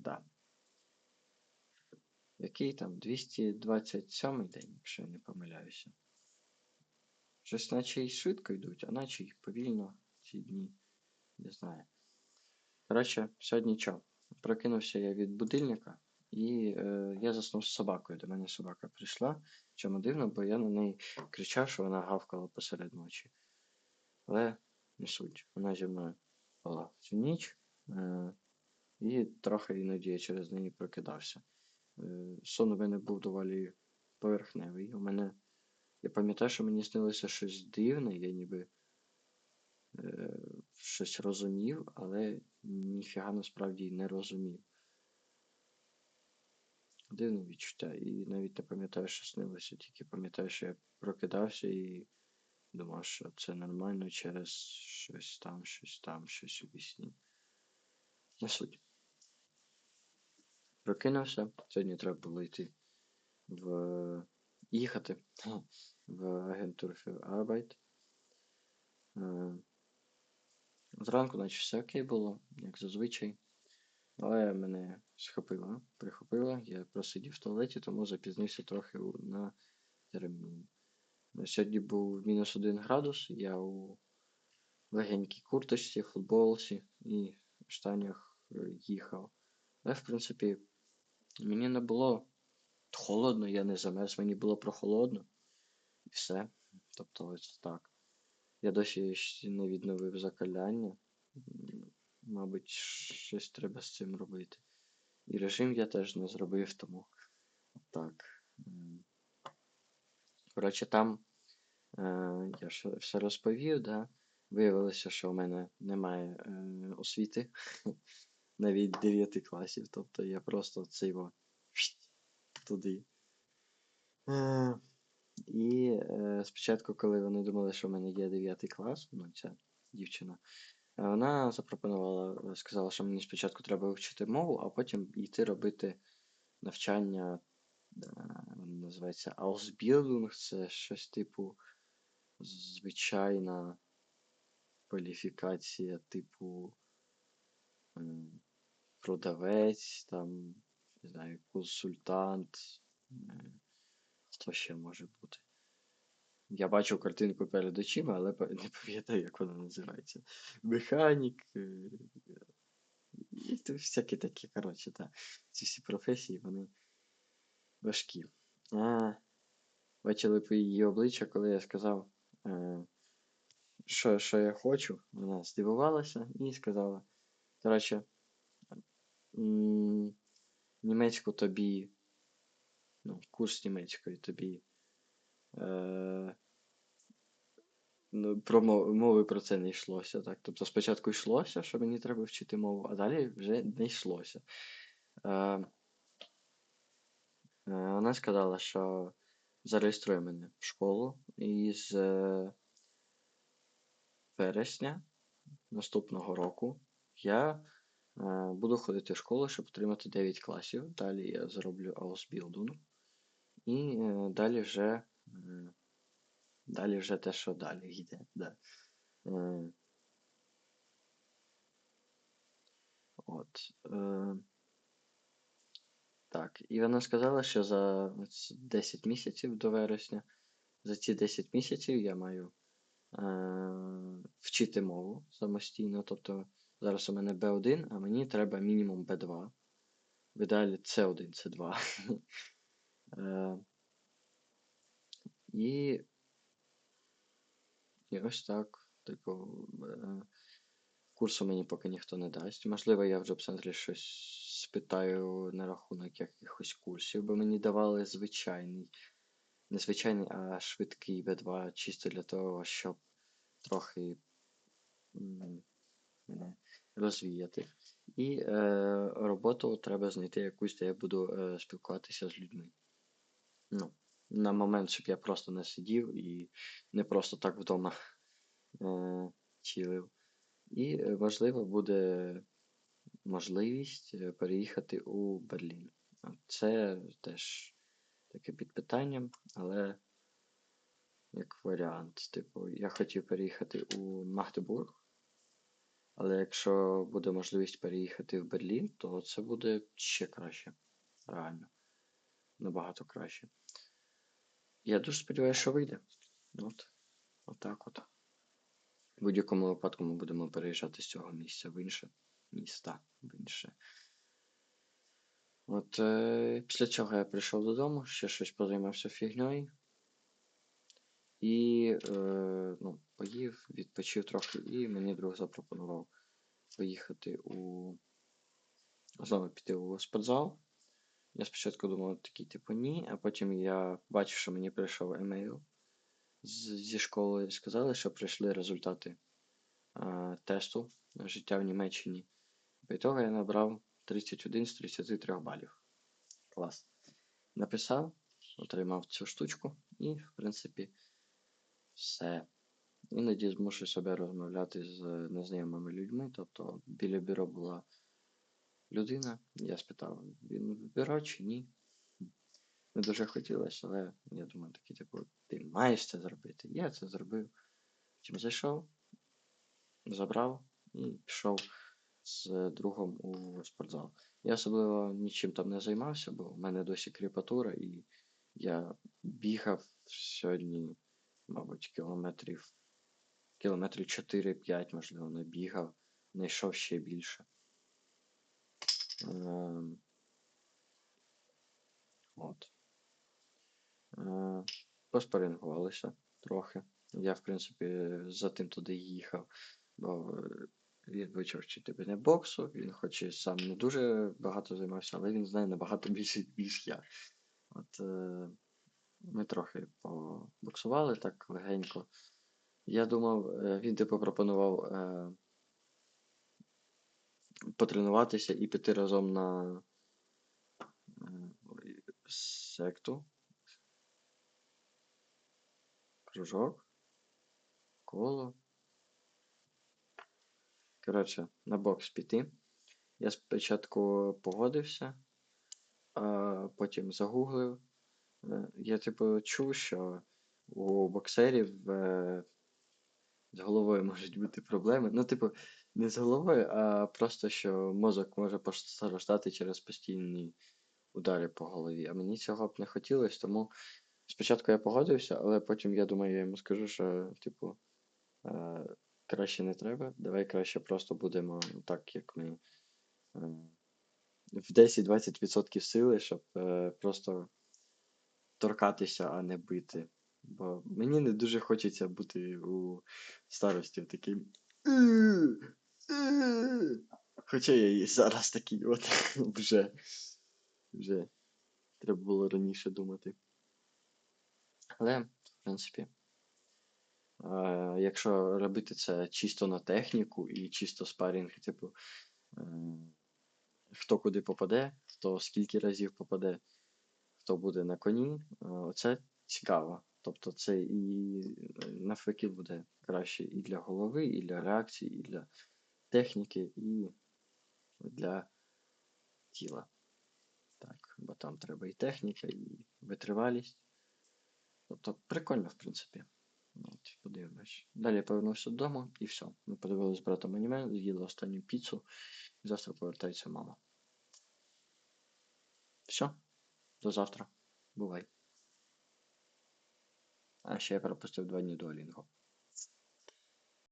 Да. Який там 227 день, якщо я не помиляюся. Щось наче і швидко йдуть, а наче й повільно ці дні. Не знаю. Коротше, сьогодні що? Прокинувся я від будильника і е, я заснув з собакою. До мене собака прийшла. Чому дивно, бо я на неї кричав, що вона гавкала посеред ночі. Але не суть. Вона зі мною була всю ніч. Е, і трохи іноді я через неї прокидався. Е, сон у мене був доволі поверхневий. У мене. Я пам'ятаю, що мені снилося щось дивне, я ніби е, щось розумів, але ніфіга насправді не розумів. Дивне відчуття. І навіть не пам'ятаю, що снилося, тільки пам'ятаю, що я прокидався і думав, що це нормально через щось там, щось там, щось у вісні. Не суть. Прокинувся. Сьогодні треба було йти в їхати в агентуру Arbeit. Е, Зранку, наче все окей було, як зазвичай. Але мене схопило, прихопило. Я просидів в туалеті, тому запізнився трохи на термін. Сьогодні був мінус один градус, я у легенькій курточці, футболці і штанях е, їхав. Але, в принципі, мені не було холодно, я не замерз, мені було прохолодно. І все. Тобто ось так. Я досі не відновив закаляння. Мабуть, щось треба з цим робити. І режим я теж не зробив, тому так. Коротше, там е, я все розповів, да? Виявилося, що у мене немає е, освіти навіть 9 класів. Тобто я просто цей туди. Е, і е, спочатку, коли вони думали, що в мене є 9 клас, ну ця дівчина, е, вона запропонувала, сказала, що мені спочатку треба вивчити мову, а потім йти робити навчання, е, воно називається Ausbildung, це щось типу звичайна кваліфікація, типу продавець, там, не знаю, консультант. Що ще може бути? Я бачу картинку перед очима, але не пам'ятаю, як вона називається. Механік. е, І всякі такі, коротше, так. Ці всі професії, вони важкі. А, бачили по її обличчя, коли я сказав, е, що, що я хочу. Вона здивувалася і сказала: коротше, німецьку тобі, ну, курс німецької тобі. Е, ну, про мови про це не йшлося. Так? Тобто спочатку йшлося, що мені треба вчити мову, а далі вже не йшлося. Е, е, вона сказала, що зареєструє мене в школу із е, вересня наступного року я буду ходити в школу, щоб отримати 9 класів. Далі я зроблю Ausbildung. І е, далі вже. е, Далі вже те, що далі йде. Да. Е, от. Е, так, і вона сказала, що за 10 місяців до вересня, за ці 10 місяців я маю е, вчити мову самостійно. Тобто зараз у мене B1, а мені треба мінімум B2. В ідеалі C1, C2. Е, і ось так. Типу, е, курсу мені поки ніхто не дасть. Можливо, я в центрі щось спитаю на рахунок якихось курсів, бо мені давали звичайний, не звичайний, а швидкий B2, чисто для того, щоб трохи мене розвіяти. І е, роботу треба знайти якусь, де я буду е, спілкуватися з людьми. Ну, на момент, щоб я просто не сидів і не просто так вдома е, чилив. І важливо буде можливість е, переїхати у Берлін. Це теж таке під питанням, але як варіант. Типу, я хотів переїхати у Магдебург, Але якщо буде можливість переїхати в Берлін, то це буде ще краще. Реально. Набагато краще. Я дуже сподіваюся, що вийде. От. Отак от. В будь-якому випадку ми будемо переїжджати з цього місця в інше міста, в інше. От е, після цього я прийшов додому, ще щось позаймався фігньою. І е, ну, поїв, відпочив трохи, і мені друг запропонував поїхати у. Знову піти у спортзал. Я спочатку думав такий, типу, ні, а потім я бачив, що мені прийшов емейл зі школи і сказали, що прийшли результати е, тесту на життя в Німеччині. По того я набрав 31 з 33 балів. Клас. Написав, отримав цю штучку, і, в принципі, все. Іноді змушую себе розмовляти з незнайомими людьми. Тобто біля бюро була людина, я спитав, він в бюро чи ні. Не дуже хотілося, але я думаю, такий, типу, ти маєш це зробити. Я це зробив. Чим зайшов, забрав і пішов з другом у спортзал. Я особливо нічим там не займався, бо в мене досі кріпатура, і я бігав сьогодні, мабуть, кілометрів, кілометрів 4-5, можливо, не бігав, не йшов ще більше. Ем, От. Е, Поспорінгувалися трохи. Я, в принципі, за тим туди їхав, бо е, він вивчив вчити боксу, він хоч і сам не дуже багато займався, але він знає набагато більше, ніж я. От е, ми трохи побоксували так легенько. Я думав, е, він типу пропонував е, потренуватися і піти разом на е, секту. Кружок. Коло. Коротше, на бокс піти. Я спочатку погодився, а потім загуглив. Е, Я, типу, чув, що у боксерів е, з головою можуть бути проблеми. Ну, типу, не з головою, а просто що мозок може постраждати через постійні удари по голові. А мені цього б не хотілося, тому спочатку я погодився, але потім я думаю, я йому скажу, що, типу, е, краще не треба. Давай краще просто будемо так, як ми е, в 10-20% сили, щоб е, просто торкатися, а не бити. Бо мені не дуже хочеться бути у старості таким. Хоча я і зараз такий от вже. Вже треба було раніше думати. Але, в принципі, е, якщо робити це чисто на техніку і чисто спарінг, типу, е, хто куди попаде, хто скільки разів попаде, хто буде на коні, е, це цікаво. Тобто це і навпаки буде краще і для голови, і для реакції, і для техніки, і для тіла. Так, бо там треба і техніка, і витривалість. Тобто прикольно, в принципі. От, подивимось. Далі я повернувся додому і все. Ми подивилися з братом аніме, з'їли останню піцу, і завтра повертається мама. Все, до завтра. Бувай. А ще я пропустив два дні до Алінго.